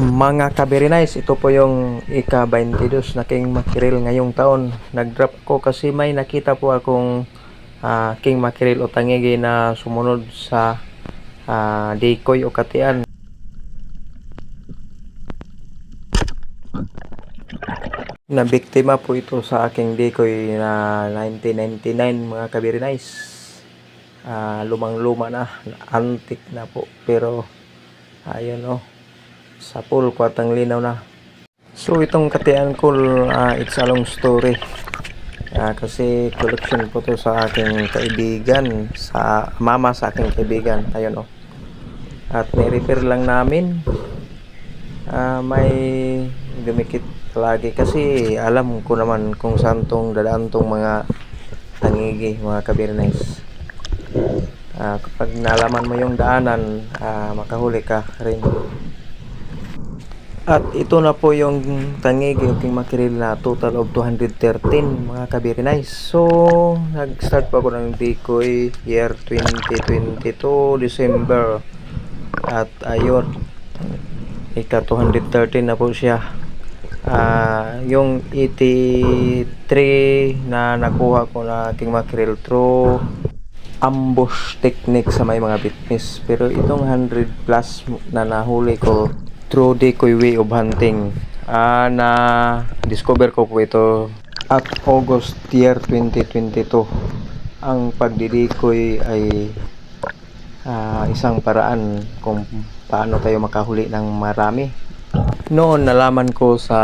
Mga kabirinays, ito po yung ika-22 na King Mackerel ngayong taon. Nag-drop ko kasi may nakita po akong ah, King Mackerel o tangigi na sumunod sa ah, decoy o katian. Na biktima po ito sa aking decoy na 1999 mga kabirinays. Ah, lumang-luma na, antik na po. Pero ayun oh, sa pool kwartang linaw na. So itong katian ko, ah, it's a long story. Ah, kasi collection po to sa aking kaibigan, sa mama sa aking kaibigan. Ayun oh. At may repair lang namin. Ah, may dumikit lagi kasi alam ko naman kung saan tong dadaan tong mga tangigi, mga kabirnays. Ah, kapag nalaman mo yung daanan, ah, makahuli ka rin. At ito na po yung tangigi o king mackerel na total of 213 mga kabirinays. So, nag-start po ako ng decoy year 2022 December. At ayun, ika 213 na po siya. Ah, yung 83 na nakuha ko na king mackerel through ambush technique sa may mga bitnis. Pero itong 100 plus na nahuli ko through decoy way of hunting. Ah, na discover ko po ito at August year 2022. Ang pagdidikoy ay ah, isang paraan kung paano tayo makahuli ng marami. Noon nalaman ko sa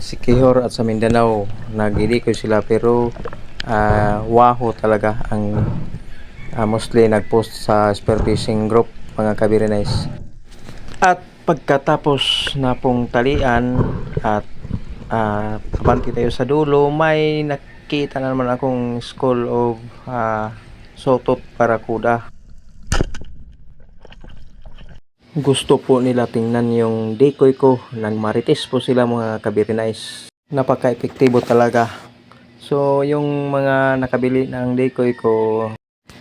Sikihor at sa Mindanao nagdidikoy sila pero ah, waho talaga ang ah, mostly nagpost sa spearfishing group mga kabirinays. At pagkatapos na pong talian at uh, kabanti tayo sa dulo, may nakita na naman akong school of ah, sotot parakuda. Gusto po nila tingnan yung decoy ko. Nagmarites po sila mga kabirinays. Napaka-epektibo talaga. So, yung mga nakabili ng decoy ko,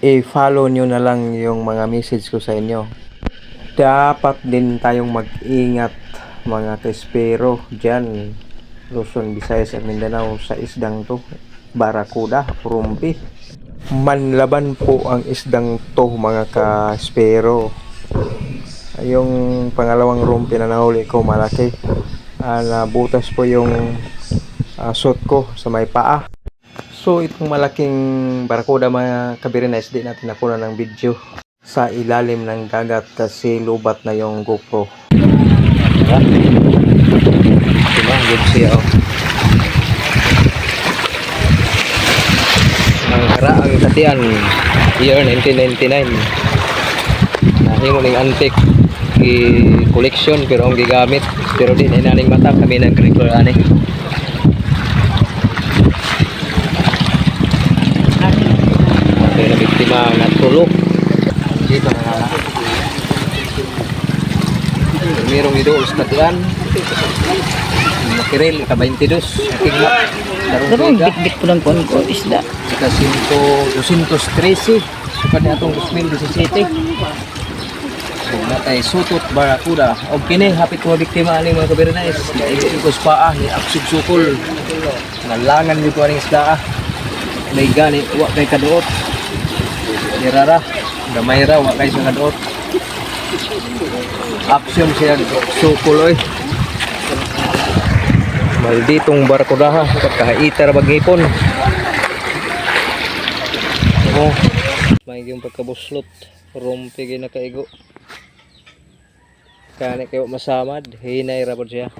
i-follow nyo na lang yung mga message ko sa inyo dapat din tayong mag-ingat mga kespero dyan Luzon, Visayas at Mindanao sa isdang to Barakuda, Rumpi. Manlaban po ang isdang to mga kaspero yung pangalawang rumpi na nahuli ko malaki. Ah, nabutas po yung ah, suit ko sa may paa. So itong malaking barakuda mga kabirinays di natin nakuha ng video sa ilalim ng dagat kasi lubat na yung GoPro. Diba? Good siya oh. Ang karaang katian, year 1999. Nahimo ning antique collection pero ang gigamit pero di na inaning mata kami ng curricular ani. Na biktima nga tulok dito na merong idol sa katian. Makiril ka 22 aking mak Pero darong bit-bit ko lang kuhan ko isda. ka 100 213 sa ni atong 2017 so natay sutot barakuda o kini hapit ko biktima ani mga kabirinays naigo ko sa paa ni aksig sukol. Nalangan ni ko aning isda ah. may gani wa kay kaduot ni rara gamay ra wa kay sa kaduot action siya sukol oy malditong barakudaha pagkahaitar bagipon oh. May yung pagkabuslot. Rumpi gina kaigo kani kayo masamad. Hinay ra pod siya